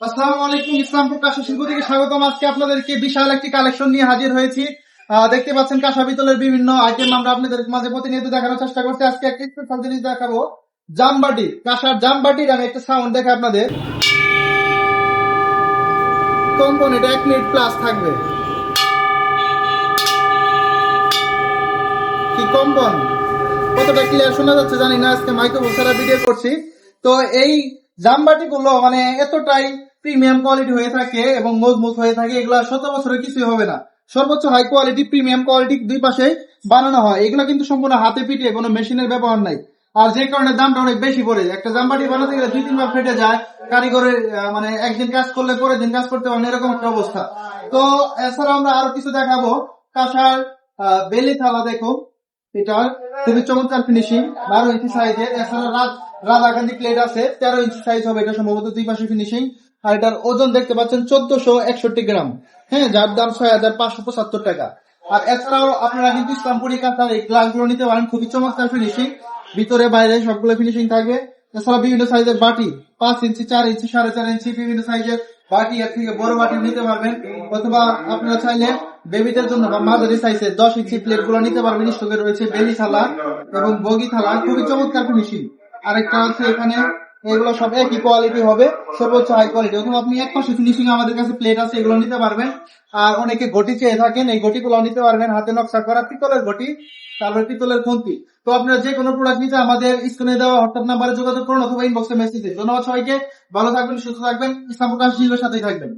আসসালামু আলাইকুম ইসলামপুর কাশা শিল্প থেকে স্বাগতম। আজকে আপনাদেরকে বিশাল একটি কালেকশন নিয়ে হাজির হয়েছি। দেখতে পাচ্ছেন কাঁসা পিতলের বিভিন্ন আইটেম আমরা আপনাদের মাঝে প্রতিনিয়ত দেখানোর চেষ্টা করছি। আজকে একটা স্পেশাল জিনিস দেখাবো, জামবাটি, কাঁসার জামবাটির আমি একটা সাউন্ড দেখে আপনাদের। কম্পন এটা এক মিনিট প্লাস থাকবে। কি কম্পন কতটা ক্লিয়ার শোনা যাচ্ছে জানি না, আজকে মাইক্রোফোন ছাড়া ভিডিও করছি। তো এই জামবাটি গুলো মানে এতটাই প্রিমিয়াম কোয়ালিটি হয়ে থাকে এবং মজবুত হয়ে থাকে, এগুলো শত বছরের কিছুই হবে না। সর্বোচ্চ হাই কোয়ালিটি প্রিমিয়াম কোয়ালিটি দুই পাশে বানানো হয়। এগুলো কিন্তু সম্পূর্ণ হাতে পিটিয়ে কোনো মেশিনের ব্যবহার নাই। আর যে কারণে দামটা অনেক বেশি পড়ে। একটা জামবাটি বানাতে গেলে দুই তিনবার ফেটে যায়, কারিগরের মানে একদিন কাজ করলে পরের দিন কাজ করতে পারেন, এরকম একটা অবস্থা। তো এছাড়া আমরা আরও কিছু দেখাবো। কাঁসার বেলি থালা দেখো এটার খুবই চমৎকার ফিনিশিং বারো ইঞ্চি সাইজের এছাড়া রাত রাধাকান্দি প্লেট আছে, তেরো ইঞ্চি সাইজ হবে এটা সম্ভবত দুই পাশে ফিনিশিং আর এটার ওজন দেখতে পাচ্ছেন চোদ্দশো একষট্টি গ্রাম। হ্যাঁ যার দাম ছয় হাজার পাঁচশো পঁচাত্তর টাকা। আর এছাড়াও আপনারা কিন্তু ইসলামপুরি কাঁথার এই গ্লাসগুলো নিতে পারেন, খুবই চমৎকার ফিনিশিং ভিতরে, বাইরে সবগুলো ফিনিশিং থাকবে। এছাড়া বিভিন্ন সাইজের বাটি, পাঁচ ইঞ্চি চার ইঞ্চি সাড়ে চার ইঞ্চি বিভিন্ন সাইজের বাটি এর থেকে বড় বাটি নিতে পারবেন। অথবা আপনারা চাইলে বেবিদের জন্য বা মাঝারি সাইজের দশ ইঞ্চি প্লেটগুলো নিতে পারবেন স্টকে রয়েছে বেলি থালা এবং বগি থালা। খুবই চমৎকার ফিনিশিং আরেকটা আছে এখানে। এগুলো সব একই কোয়ালিটি হবে। সর্বোচ্চ হাই কোয়ালিটি অথবা আপনি এক পাশে ফিনিশিং আমাদের কাছে প্লেট আছে, এগুলো নিতে পারবেন। আর অনেকে ঘটি চেয়ে থাকেন, এই ঘটি গুলো নিতে পারবেন। হাতে নকশা করা পিতলের ঘটি, তারপরে পিতলের খুন্তি। তো আপনারা যে কোনো প্রোডাক্ট নিতে আমাদের স্ক্রিনে দেওয়া হোয়াটসঅ্যাপ নাম্বারে যোগাযোগ করুন অথবা ইনবক্সে মেসেজ দিন ধন্যবাদ সবাইকে। ভালো থাকবেন, সুস্থ থাকবেন। ইসলামপুর কাশ সাথেই থাকবেন।